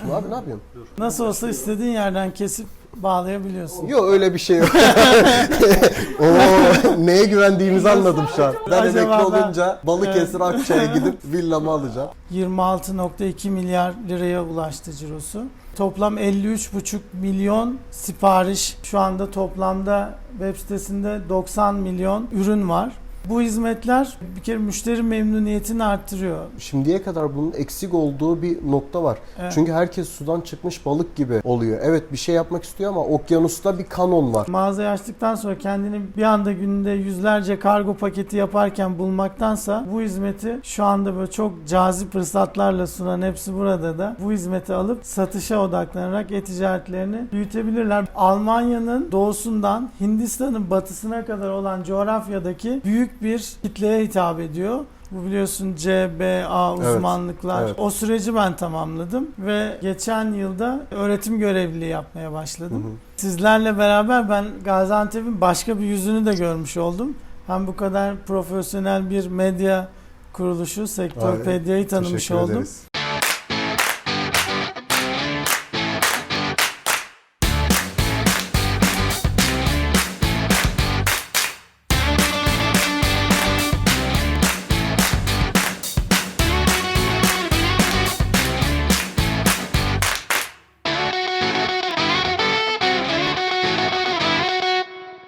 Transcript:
Abi ne yapıyorsun? Nasıl olsa istediğin yerden kesip bağlayabiliyorsun. Yok öyle bir şey yok. Oo, neye güvendiğimizi anladım şu an. Ben Acaba emekli ben- olunca Balıkesir Akçay'a gidip villamı alacağım. 26.2 milyar liraya ulaştı cirosu. Toplam 53,5 milyon sipariş. Şu anda toplamda web sitesinde 90 milyon ürün var. Bu hizmetler bir kere müşteri memnuniyetini arttırıyor. Şimdiye kadar bunun eksik olduğu bir nokta var. Evet. Çünkü herkes sudan çıkmış balık gibi oluyor. Evet bir şey yapmak istiyor ama okyanusta bir kanon var. Mağazayı açtıktan sonra kendini bir anda günde yüzlerce kargo paketi yaparken bulmaktansa bu hizmeti şu anda böyle çok cazip fırsatlarla sunan hepsi burada da bu hizmeti alıp satışa odaklanarak e-ticaretlerini büyütebilirler. Almanya'nın doğusundan Hindistan'ın batısına kadar olan coğrafyadaki büyük bir kitleye hitap ediyor. Bu biliyorsun CBA Evet, uzmanlıklar. evet. O süreci ben tamamladım ve geçen yılda öğretim görevliliği yapmaya başladım. Hı hı. Sizlerle beraber ben Gaziantep'in başka bir yüzünü de görmüş oldum. Hem bu kadar profesyonel bir medya kuruluşu Sektör Abi, Pedya'yı tanımış Teşekkür oldum. ederiz.